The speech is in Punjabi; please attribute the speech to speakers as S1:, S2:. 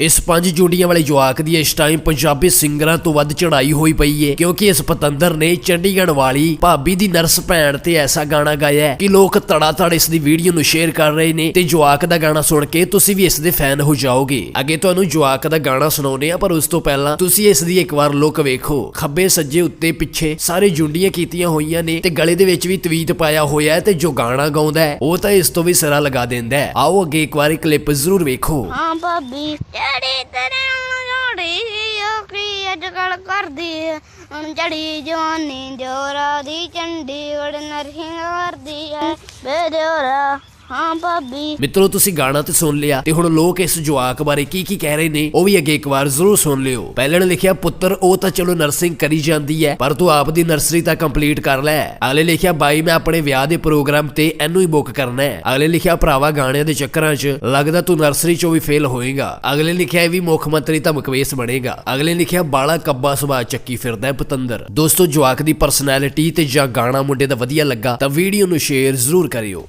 S1: ਇਸ ਪੰਜ ਜੋੜੀਆਂ ਵਾਲੇ ਜਵਾਕ ਦੀ ਇਸ ਟਾਈਮ ਪੰਜਾਬੀ ਸਿੰਗਰਾਂ ਤੋਂ ਵੱਧ ਚੜਾਈ ਹੋਈ ਪਈ ਏ, ਕਿਉਂਕਿ ਇਸ ਪਤੰਦਰ ਨੇ ਚੰਡੀਗੜ੍ਹ ਵਾਲੀ ਭਾਬੀ ਦੀ ਨਰਸ ਭੈਣ ਤੇ ਐਸਾ ਗਾਣਾ ਗਾਇਆ ਕਿ ਲੋਕ ਤੜਾ ਤੜ ਇਸ ਦੀ ਵੀਡੀਓ ਨੂੰ ਸ਼ੇਅਰ ਕਰ ਰਹੇ ਨੇ ਤੇ ਜਵਾਕ ਦਾ ਗਾਣਾ ਸੁਣ ਕੇ ਤੁਸੀਂ ਵੀ ਇਸ ਦੇ ਫੈਨ ਹੋ ਜਾਓਗੇ। ਅੱਗੇ ਤੁਹਾਨੂੰ ਜਵਾਕ ਦਾ ਗਾਣਾ ਸੁਣਾਉਨੇ ਆ ਪਰ ਉਸ ਤੋਂ ਪਹਿਲਾਂ ਤੁਸੀਂ ਇਸ ਦੀ ਇੱਕ ਵਾਰ ਲੁੱਕ ਵੇਖੋ। ਖੱਬੇ ਸੱਜੇ ਉੱਤੇ ਪਿੱਛੇ ਸਾਰੇ ਜੁੰਡੀਆਂ ਕੀਤੀਆਂ ਹੋਈਆਂ ਨੇ ਤੇ ਗਲੇ ਦੇ ਵਿੱਚ ਵੀ ਤਵੀਤ ਪਾਇਆ ਹੋਇਆ ਹੈ ਤੇ ਜੋ ਗਾਣਾ ਗਾਉਂਦਾ ਹੈ, ਉਹ ਤਾਂ ਇਸ ਤੋਂ ਵੀ ਸਿਰਾ ਲਗਾ ਦਿੰਦਾ ਹੈ। ਆਓ ਅੱਗੇ ਇੱਕ ਵਾਰੀ ਕਲਿੱਪ ਜ਼ਰੂਰ ਵੇਖੋ।
S2: ਹਾਂ ਭਾਬੀ ਜਿਹੜੀ ਤੇਰੇ ਜੋੜੀ ਕੀ ਅੱਜ ਕੱਲ ਕਰਦੀ ਐ ਹੁਣ ਜੜੀ ਜਵਾਨੀ ਜੋਰਾ ਦੀ ਚੰਡੀਗੜ੍ਹ ਨਰਸਿੰਗ ਕਰਦੀ ਐ ਬੇ ਜੋਰਾ ਹਾਂ ਭਾਬੀ।
S1: ਮਿੱਤਰੋ, ਤੁਸੀਂ ਗਾਣਾ ਤੇ ਸੁਣ ਲਿਆ ਤੇ ਹੁਣ ਲੋਕ ਇਸ ਜਵਾਕ ਬਾਰੇ ਕੀ ਕੀ ਕਹਿ ਰਹੇ ਨੇ, ਉਹ ਵੀ ਅੱਗੇ ਇੱਕ ਵਾਰ ਜ਼ਰੂਰ ਸੁਣ ਲਿਓ। ਪਹਿਲੇ ਨੇ ਲਿਖਿਆ, ਪੁੱਤਰ, ਉਹ ਤਾਂ ਚਲੋ ਨਰਸਿੰਗ ਕਰੀ ਜਾਂਦੀ ਹੈ, ਪਰ ਤੂੰ ਆਪ ਦੀ ਨਰਸਰੀ ਤਾਂ ਕੰਪਲੀਟ ਕਰ ਲੈ। ਅਗਲੇ ਲਿਖਿਆ, ਬਾਈ, ਮੈਂ ਆਪਣੇ ਵਿਆਹ ਦੇ ਪ੍ਰੋਗਰਾਮ ਤੇ ਇਹਨੂੰ ਹੀ ਬੁੱਕ ਕਰਨਾ ਹੈ। ਅਗਲੇ ਲਿਖਿਆ, ਭਰਾਵਾ, ਗਾਣਿਆਂ ਦੇ ਚੱਕਰਾਂ 'ਚ ਲੱਗਦਾ ਤੂੰ ਨਰਸਰੀ 'ਚੋਂ ਵੀ ਫੇਲ ਹੋਏਗਾ। ਅਗਲੇ ਲਿਖਿਆ, ਇਹ ਵੀ ਮੁੱਖ ਮੰਤਰੀ ਤਾਂ ਮੁਕਵੇਸ ਬਣੇਗਾ। ਅਗਲੇ ਲਿਖਿਆ, ਬਾਲਾ ਕੱਬਾ ਸੁਭਾਅ ਚੱਕੀ ਫਿਰਦਾ ਹੈ ਪਤੰਦਰ। ਦੋਸਤੋ, ਜਵਾਕ ਦੀ ਪਰਸਨੈਲਿਟੀ ਤੇ ਜਾਂ ਗਾਣਾ ਮੁੰਡੇ ਦਾ ਵਧੀਆ ਲੱਗਾ ਤਾਂ ਵੀਡੀਓ ਨੂੰ ਸ਼ੇਅਰ ਜ਼ਰੂਰ ਕਰਿਓ।